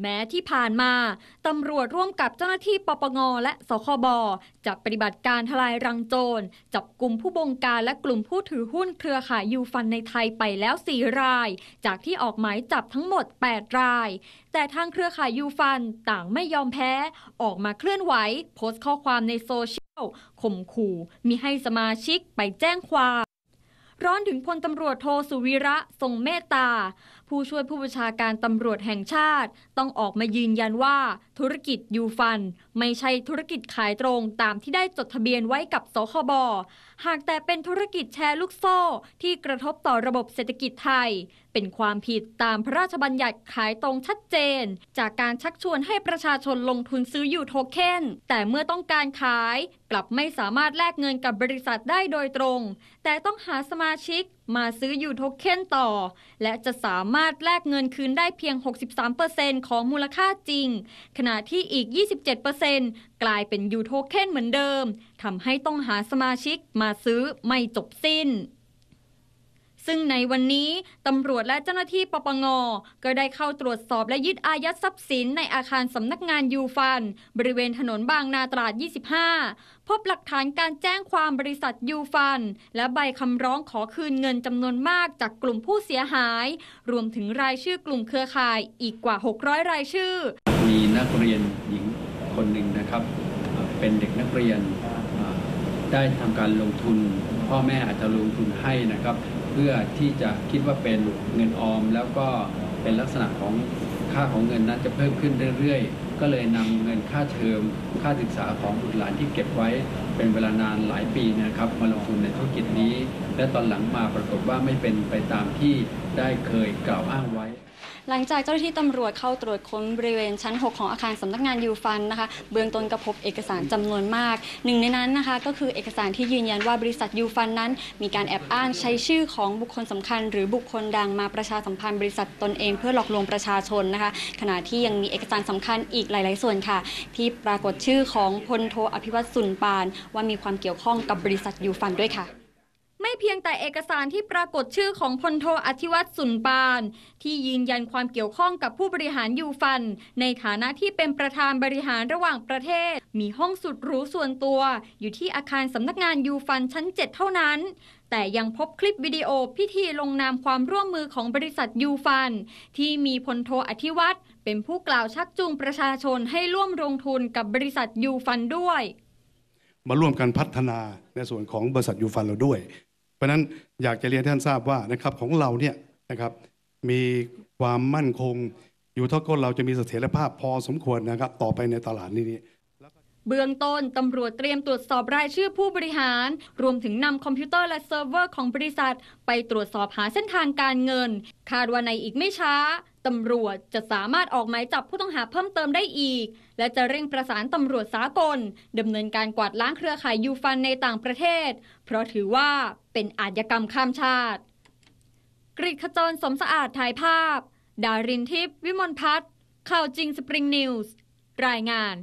แม้ที่ผ่านมาตำรวจร่วมกับเจ้าหน้าที่ปปงและสคบจะปฏิบัติการทลายรังโจร จับกลุ่มผู้บงการและกลุ่มผู้ถือหุ้นเครือข่ายยูฟันในไทยไปแล้ว 4 ราย จากที่ออกหมายจับทั้งหมด 8 ราย แต่ทางเครือข่ายยูฟันต่างไม่ยอมแพ้ ออกมาเคลื่อนไหว โพสต์ข้อความในโซเชียลข่มขู่ มีให้สมาชิกไปแจ้งความ ร้อนถึงพลตำรวจโทสุวีระทรงเมตตา ผู้ช่วยผู้บัญชาการตำรวจแห่งชาติ ต้องออกมายืนยันว่า ธุรกิจยูฟัน ไม่ใช่ธุรกิจขายตรงตามที่ได้จดทะเบียนไว้กับสคบหากแต่เป็นธุรกิจแชร์ลูกโซ่ ที่กระทบต่อระบบเศรษฐกิจไทย เป็นความผิดตามพระราชบัญญัติขายตรงชัดเจน จากการชักชวนให้ประชาชนลงทุนซื้อยูโทเค็นแต่เมื่อต้องการขาย กลับไม่สามารถแลกเงินกับบริษัทได้โดยตรง แต่ต้องหาสมาาชิกมาซื้อยูโทเค็นต่อ และจะสามารถแลกเงินคืนได้เพียง 63%ของมูลค่าจริง ขณะที่อีก 27%กลายเป็นยูโทเค็นเหมือนเดิมทำให้ต้องหาสมาชิกมาซื้อไม่จบสิ้น ซึ่งในวันนี้ตำรวจและเจ้าหน้าที่ปปงก็ได้เข้าตรวจสอบและยึดอายัดทรัพย์สินในอาคารสำนักงานยูฟัน บริเวณถนนบางนาตราด 25 พบหลักฐานการแจ้งความบริษัทยูฟัน และใบคำร้องขอคืนเงินจำนวนมากจากกลุ่มผู้เสียหาย รวมถึงรายชื่อกลุ่มเครือข่ายอีกกว่า 600 รายชื่อ มีนักเรียนหญิงคนหนึ่งนะครับ เป็นเด็กนักเรียนได้ทำการลงทุน พ่อแม่อาจจะลงทุนให้นะครับ เพื่อที่จะคิดว่าเป็นเงินออม แล้วก็เป็นลักษณะของค่าของเงินนั้นจะเพิ่มขึ้นเรื่อยๆ ก็เลยนำเงินค่าเทอมค่าศึกษาของบุตรหลานที่เก็บไว้เป็นเวลานานหลายปีนะครับมาลงทุนในธุรกิจนี้ และตอนหลังมาปรากฏว่าไม่เป็นไปตามที่ได้เคยกล่าวอ้างไว้ หลังจากเจ้าหน้าที่ตำรวจเข้าตรวจค้นบริเวณชั้น 6 ของอาคารสำนักงานยูฟันนะคะเบื้องต้นก็พบเอกสารจำนวนมาก หนึ่งในนั้นนะคะก็คือเอกสารที่ยืนยันว่าบริษัทยูฟันนั้น มีการแอบอ้างใช้ชื่อของบุคคลสำคัญ หรือบุคคลดังมาประชาสัมพันธ์บริษัทตนเองเพื่อหลอกลวงประชาชนนะคะขณะที่ยังมีเอกสารสำคัญอีกหลาย ๆ ส่วนค่ะ ที่ปรากฏชื่อของพลโทอภิวัตสุนปาน ว่ามีความเกี่ยวข้องกับบริษัทยูฟันด้วยค่ะ เพียงแต่เอกสารที่ปรากฏชื่อของพลโทอธิวัตรสุนปาน ที่ยืนยันความเกี่ยวข้องกับผู้บริหารยูฟัน ในฐานะที่เป็นประธานบริหารระหว่างประเทศ มีห้องสุดหรูส่วนตัว อยู่ที่อาคารสำนักงานยูฟันชั้น 7 เท่านั้นแต่ยังพบคลิปวิดีโอพิธีลงนามความร่วมมือของบริษัทยูฟัน ที่มีพลโทอธิวัตรเป็นผู้กล่าวชักจูงประชาชนให้ร่วมลงทุนกับบริษัทยูฟันด้วย มาร่วมกันพัฒนาในส่วนของบริษัทยูฟันเราด้วย ราะนั้นอยากจะเรียนท่านทราบว่านะครับของเราเนี่ยนะครับมีความมั่นคงอยู่เท่าก้นเราจะมีเสถียรภาพพอสมควรนะครับต่อไปในตลาดนี้เบื้องต้นตำรวจเตรียมตรวจสอบรายชื่อผู้บริหาร รวมถึงนำคอมพิวเตอร์และเซิร์ฟเวอร์ของบริษัท ไปตรวจสอบหาเส้นทางการเงิน คาดว่าในอีกไม่ช้า ตำรวจจะสามารถออกหมายจับผู้ต้องหาเพิ่มเติมได้อีก และจะเร่งประสานตำรวจสากลดำเนินการกวาดล้างเครือข่ายยูฟันในต่างประเทศ เพราะถือว่าเป็นอาชญากรรมข้ามชาติ กริขจรสมสะอาดถ่ายภาพ ดารินทิพย์วิมลพัฒน์ข่าวจริงสปริงนิวส์รายงาน